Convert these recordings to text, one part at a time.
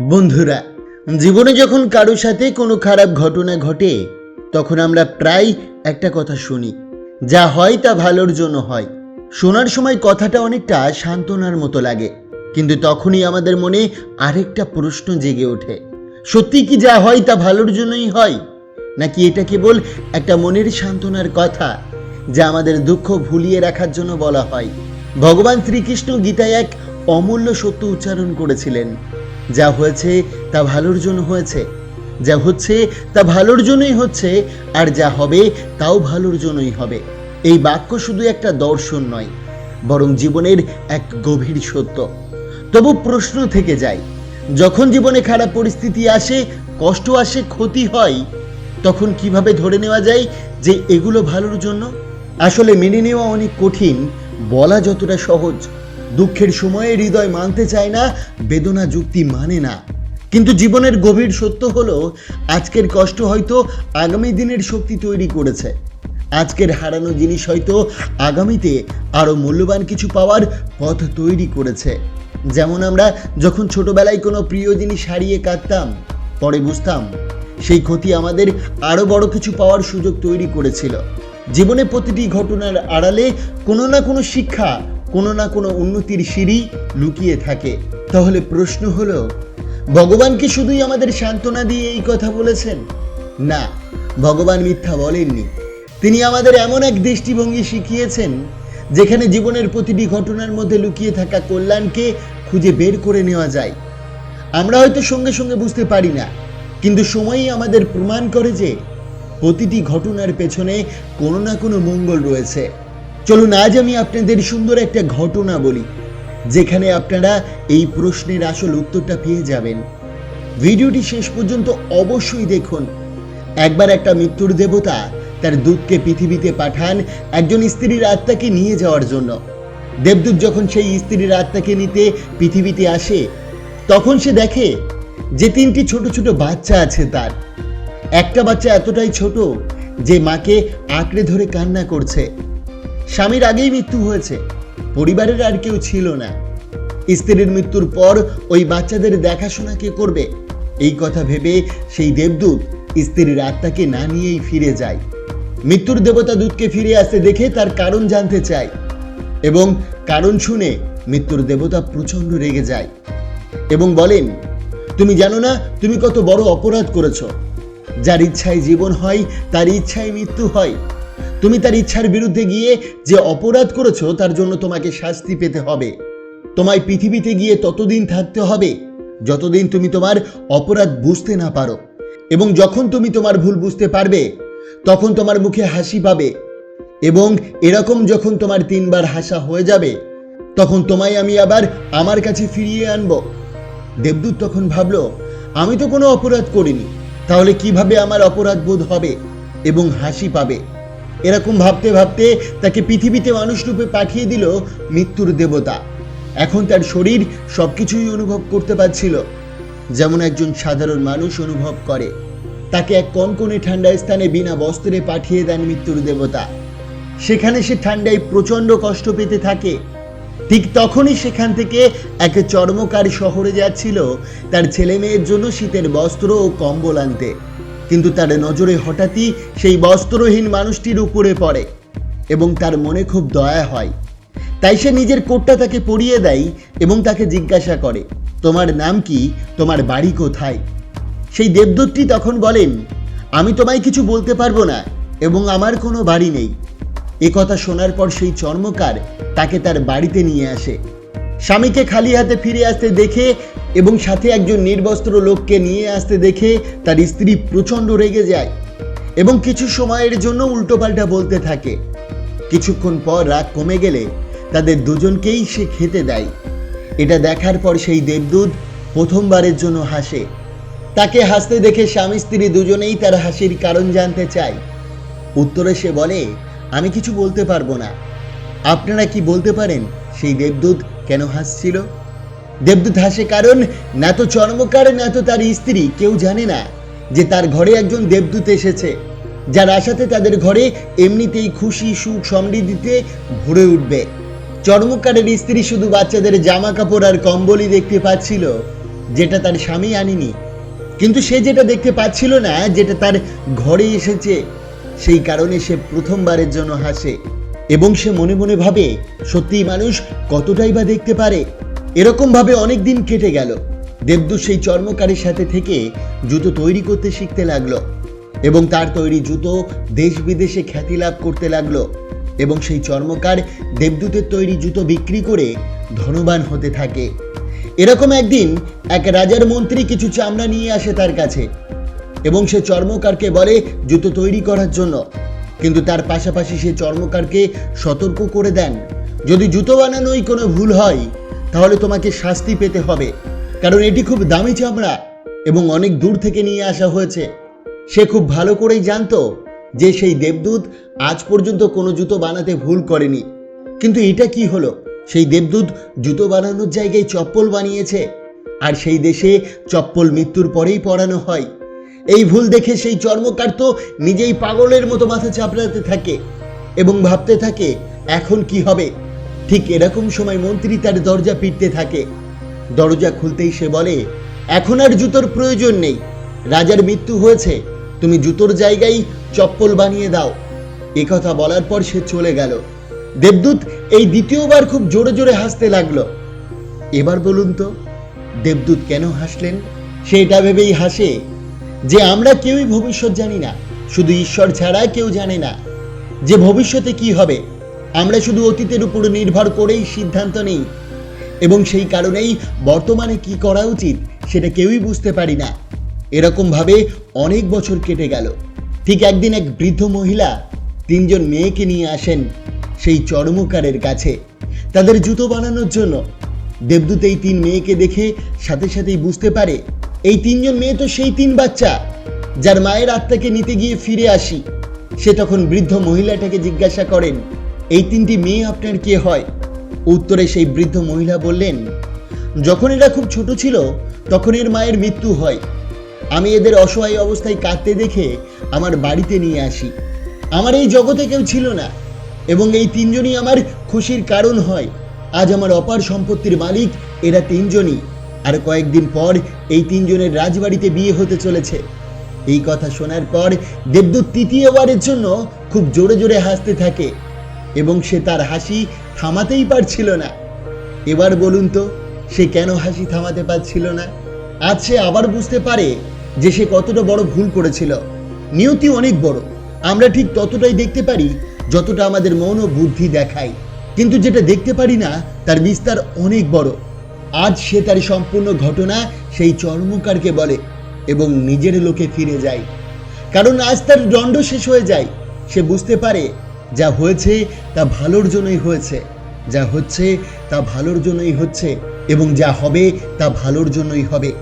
বন্ধুরা, জীবনে যখন কারোর সাথে কোনো খারাপ ঘটনা ঘটে, তখন আমরা প্রায় একটা কথা শুনি, যা হয় তা ভালোর জন্য হয়। শোনার সময় কথাটা অনেকটা সান্ত্বনার মতো লাগে, কিন্তু তখনই আমাদের মনে আরেকটা প্রশ্ন জেগে ওঠে, সত্যি কি যা হয় তা ভালোর জন্যই হয়? নাকি এটা কেবল একটা মনের সান্ত্বনার কথা, যা আমাদের দুঃখ ভুলিয়ে রাখার জন্য বলা হয়? ভগবান শ্রীকৃষ্ণ গীতায় এক অমূল্য সত্য উচ্চারণ করেছিলেন যা হয়েছে তা ভালোর জন্য হয়েছে। যা হচ্ছে তা ভালোর জন্যই হচ্ছে, আর যা হবে তাও ভালোর জন্যই হবে। এই বাক্য শুধু একটা দর্শন নয়, বরং জীবনের এক গভীর সত্য। তবু প্রশ্ন থেকে যায়, যখন জীবনে খারাপ পরিস্থিতি আসে, কষ্ট আসে, ক্ষতি হয়, তখন কীভাবে ধরে নেওয়া যায় যে এগুলো ভালোর জন্য? আসলে মেনে নেওয়া অনেক কঠিন, বলা যতটা সহজ। দুঃখের সময়ে হৃদয় মানতে চায় না, বেদনা যুক্তি মানে না। কিন্তু জীবনের গভীর সত্য হলো, আজকের কষ্ট হয়তো আগামী দিনের শক্তি তৈরি করেছে। আজকের হারানো জিনিস হয়তো আগামীতে আরও মূল্যবান কিছু পাওয়ার পথ তৈরি করেছে। যেমন আমরা যখন ছোটবেলায় কোনো প্রিয় জিনিস হারিয়ে কাঁদতাম পরে বুঝতাম, সেই ক্ষতি আমাদের আরও বড় কিছু পাওয়ার সুযোগ তৈরি করেছিল। জীবনে প্রতিটি ঘটনার আড়ালে কোনো না কোনো শিক্ষা কোনো না কোনো উন্নতির সিঁড়ি লুকিয়ে থাকে। তাহলে প্রশ্ন হলো, ভগবান কি শুধুই আমাদের সান্ত্বনা দিয়ে এই কথা বলেছেন? না, ভগবান মিথ্যা বলেননি। তিনি আমাদের এমন এক দৃষ্টিভঙ্গি শিখিয়েছেন, যেখানে জীবনের প্রতিটি ঘটনার মধ্যে লুকিয়ে থাকা কল্যাণকে খুঁজে বের করে নেওয়া যায়। আমরা হয়তো সঙ্গে সঙ্গে বুঝতে পারি না, কিন্তু সময়ই আমাদের প্রমাণ করে যে প্রতিটি ঘটনার পেছনে কোনো না কোনো মঙ্গল রয়েছে। চলুন আজ আমি আপনাদের সুন্দর একটা ঘটনা বলি, যেখানে আপনারা এই প্রশ্নের আসল উত্তরটা পেয়ে যাবেন। ভিডিওটি শেষ পর্যন্ত অবশ্যই দেখুন। একবার একটা মৃত্যুর দেবতা তার দূতকে পৃথিবীতে পাঠান একজন স্ত্রীর আত্মাকে নিয়ে যাওয়ার জন্য। দেবদূত যখন সেই স্ত্রীর আত্মাকে নিতে পৃথিবীতে আসে, তখন সে দেখে যে তিনটি ছোট ছোট বাচ্চা আছে তার। একটা বাচ্চা এতটাই ছোট যে মাকে আঁকড়ে ধরে কান্না করছে। স্বামীর আগেই মৃত্যু হয়েছে। পরিবারের আর কেউ ছিল না। স্ত্রীর মৃত্যুর পর ওই বাচ্চাদের দেখাশোনা কে করবে? এই কথা ভেবে সেই দেবদূত স্ত্রীর আত্মাকে না নিয়েই ফিরে যায়। মৃত্যুর দেবতা দূতকে ফিরে আসতে দেখে তার কারণ জানতে চায় এবং কারণ শুনে মৃত্যুর দেবতা প্রচণ্ড রেগে যায় এবং বলেন, তুমি জানো না, তুমি কত বড় অপরাধ করেছ। যার ইচ্ছায় জীবন হয়, তার ইচ্ছায় মৃত্যু হয়। তুমি তার ইচ্ছার বিরুদ্ধে গিয়ে যে অপরাধ করেছ, তার জন্য তোমাকে শাস্তি পেতে হবে। তোমায় পৃথিবীতে গিয়ে ততদিন থাকতে হবে, যতদিন তুমি তোমার অপরাধ বুঝতে না পারো। এবং যখন তুমি তোমার ভুল বুঝতে পারবে, তখন তোমার মুখে হাসি পাবে। এবং এরকম যখন তোমার তিনবার হাসা হয়ে যাবে, তখন তোমায় আমি আবার আমার কাছে ফিরিয়ে আনব। দেবদূত তখন ভাবলো, আমি তো কোনো অপরাধ করিনি। তাহলে কীভাবে আমার অপরাধ বোধ হবে এবং হাসি পাবে? এরকম ভাবতে ভাবতে তাকে পৃথিবীতে মানুষ রূপে পাঠিয়ে দিল মৃত্যুর দেবতা। এখন তার শরীর সবকিছুই অনুভব করতে পারছিল। যেমন একজন সাধারণ মানুষ অনুভব করে। তাকে এক কনকনে ঠান্ডা স্থানে বিনা বস্ত্রে পাঠিয়ে দেন মৃত্যুর দেবতা। সেখানে সে ঠান্ডায় প্রচণ্ড কষ্ট পেতে থাকে। ঠিক তখনই সেখান থেকে এক চর্মকার শহরে যাচ্ছিল তার ছেলে মেয়ের জন্য শীতের বস্ত্র ও কম্বল আনতে। কিন্তু তার নজরে হঠাৎই সেই বস্ত্রহীন মানুষটির উপরে পড়ে এবং তার মনে খুব দয়া হয়। তাই সে নিজের কোটটা তাকে পরিয়ে দেয় এবং তাকে জিজ্ঞাসা করে, তোমার নাম কি? তোমার বাড়ি কোথায়? সেই দেবদূতটি তখন বলেন, আমি তোমায় কিছু বলতে পারব না এবং আমার কোনো বাড়ি নেই। এ কথা শোনার পর সেই চর্মকার তাকে তার বাড়িতে নিয়ে আসে। স্বামীকে খালি হাতে ফিরে আসতে দেখে এবং সাথে একজন নির্বস্ত্র লোককে নিয়ে আসতে দেখে তার স্ত্রী প্রচণ্ড রেগে যায় এবং কিছু সময়ের জন্য উল্টোপাল্টা বলতে থাকে। কিছুক্ষণ পর রাগ কমে গেলে তাদের দুজনকেই সে খেতে দেয়। এটা দেখার পর সেই দেবদূত প্রথমবারের জন্য হাসে। তাকে হাসতে দেখে স্বামী স্ত্রী দুজনেই তার হাসির কারণ জানতে চায়। উত্তরে সে বলে, আমি কিছু বলতে পারব না। আপনারা কি বলতে পারেন সেই দেবদূত কেন হাসছিল? দেবদূত হাসে কারণ, না তো চর্মকার, না তো তার স্ত্রী, কেউ জানে না যে তার ঘরে একজন দেবদূত এসেছে। যার আশাতে তাদের ঘরে এমনিতেই খুশি, সুখ, সমৃদ্ধিতে ভরে উঠবে। চর্মকারের স্ত্রী শুধু বাচ্চাদের জামা কাপড় আর কম্বলই দেখতে পাচ্ছিল, যেটা তার স্বামী আনিনি। কিন্তু সে যেটা দেখতে পাচ্ছিল না, যেটা তার ঘরে এসেছে, সেই কারণে সে প্রথমবারের জন্য হাসে। এবং সে মনে মনে ভাবে সত্যি মানুষ কতটাই বা দেখতে পারে? এরকম ভাবে অনেক দিন কেটে গেল। দেবদূত সেই চর্মকারের সাথে থেকে জুতো তৈরি করতে শিখতে লাগল এবং তার তৈরি জুতো দেশ বিদেশে খ্যাতি লাভ করতে লাগল এবং সেই চর্মকার দেবদূতের তৈরি জুতো বিক্রি করে ধনবান হতে থাকে। এরকম একদিন এক রাজার মন্ত্রী কিছু চামড়া নিয়ে আসে তার কাছে এবং সে চর্মকারকে বলে জুতো তৈরি করার জন্য। কিন্তু তার পাশাপাশি সে চর্মকারকে সতর্ক করে দেন। যদি জুতো বানানোই কোনো ভুল হয় তাহলে তোমাকে শাস্তি পেতে হবে। কারণ এটি খুব দামি চামড়া এবং অনেক দূর থেকে নিয়ে আসা হয়েছে। সে খুব ভালো করেই জানতো যে সেই দেবদূত আজ পর্যন্ত কোনো জুতো বানাতে ভুল করেনি। কিন্তু এটা কি হলো? সেই দেবদূত জুতো বানানোর জায়গায় চপ্পল বানিয়েছে আর সেই দেশে চপ্পল মৃত্যুর পরেই পরানো হয়। এই ভুল দেখে সেই চর্মকার তো নিজেই পাগলের মতো মাথা চাপড়াতে থাকে এবং ভাবতে থাকে, এখন কি হবে? ঠিক এরকম সময় মন্ত্রী তার দরজা পিটতে থাকে। দরজা খুলতেই সে বলে, এখন আর জুতোর প্রয়োজন নেই। রাজার মৃত্যু হয়েছে। তুমি জুতোর জায়গায় চপ্পল বানিয়ে দাও। কথা বলার পর সে চলে গেল। দেবদূত এই দ্বিতীয়বার খুব জোরে জোরে হাসতে লাগল। এবার বলুন তো, দেবদূত কেন হাসলেন? সে এটা ভেবেই হাসে, যে আমরা কেউই ভবিষ্যৎ জানি না। শুধু ঈশ্বর ছাড়া কেউ জানে না। যে ভবিষ্যতে কি হবে? আমরা শুধু অতীতের উপর নির্ভর করেই সিদ্ধান্ত নেই। এবং সেই কারণেই বর্তমানে কি করা উচিত সেটা কেউই বুঝতে পারি না। এরকমভাবে অনেক বছর কেটে গেল। ঠিক একদিন এক বৃদ্ধ মহিলা তিনজন মেয়েকে নিয়ে আসেন সেই চর্মকারের কাছে। তাদের জুতো বানানোর জন্য। দেবদূত এই তিন মেয়েকে দেখে সাথে সাথেই বুঝতে পারে, এই তিনজন মেয়ে তো সেই তিন বাচ্চা, যার মায়ের আত্মাকে নিতে গিয়ে ফিরে আসি। সে তখন বৃদ্ধ মহিলাটাকে জিজ্ঞাসা করেন এই তিনটি মেয়ে আপনার কে হয়? উত্তরে সেই বৃদ্ধ মহিলা বললেন, যখন এরা খুব ছোট ছিল, তখন এর মায়ের মৃত্যু হয়। আমি এদের অসহায় অবস্থায় কাঁদতে দেখে আমার বাড়িতে নিয়ে আসি। আমার এই জগতে কেউ ছিল না, এবং এই তিনজনই আমার খুশির কারণ হয়। আজ আমার অপার সম্পত্তির মালিক এরা তিনজনই, আর কয়েকদিন পর এই তিনজনের রাজবাড়িতে বিয়ে হতে চলেছে। এই কথা শোনার পর দেবদূত তৃতীয়বারের জন্য খুব জোরে জোরে হাসতে থাকে। এবং সে তার হাসি থামাতেই পারছিল না। এবার বলুন তো, সে কেন হাসি থামাতে পারছিল না? আজ সে আবার বুঝতে পারে যে সে কতটা বড় ভুল করেছিল। নিয়তি অনেক বড়। আমরা ঠিক ততটাই দেখতে পারি যতটা আমাদের মন ও বুদ্ধি দেখায়। কিন্তু যেটা দেখতে পারি না, তার বিস্তার অনেক বড়। আজ সে তার সম্পূর্ণ ঘটনা সেই চর্মকারকে বলে এবং নিজের লোকে ফিরে যায়। কারণ আজ তার দণ্ড শেষ হয়ে যায়। সে বুঝতে পারে যা হয়েছে তা ভালোর জন্যই হয়েছে। যা হচ্ছে তা ভালোর জন্যই হচ্ছে এবং যা হবে তা ভালোর জন্যই হবে।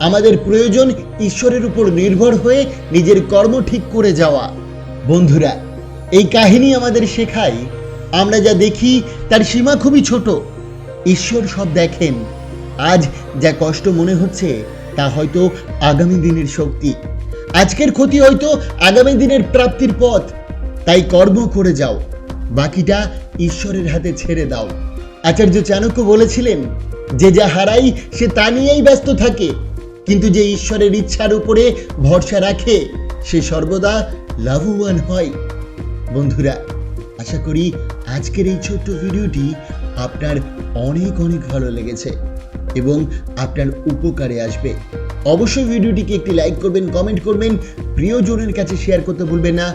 আমাদের প্রয়োজন ঈশ্বরের উপর নির্ভর হয়ে নিজের কর্ম ঠিক করে যাওয়া। বন্ধুরা, এই কাহিনী আমাদের শেখায়, আমরা যা দেখি তার সীমা খুবই ছোট। ঈশ্বর সব দেখেন। আজ যা কষ্ট মনে হচ্ছে তা হয়তো আগামী দিনের শক্তি। আজকের ক্ষতি হয়তো আগামী দিনের প্রাপ্তির পথ। তাই কর্ম করে যাও। বাকিটা ঈশ্বরের হাতে ছেড়ে দাও। আচার্য চাণক্য বলেছিলেন, যে যা হারাই, সে তা নিয়েই ব্যস্ত থাকে। কিন্তু যে ঈশ্বরের ইচ্ছার উপরে ভরসা রাখে, সে সর্বদা লাভবান হয়। বন্ধুরা, আশা করি আজকের এই ছোট্ট ভিডিওটি আপনার অনেক অনেক ভালো লেগেছে এবং আপনার উপকারে আসবে। অবশ্যই ভিডিওটিকে একটি লাইক করবেন, কমেন্ট করবেন, প্রিয়জনের কাছে শেয়ার করতে ভুলবেন না।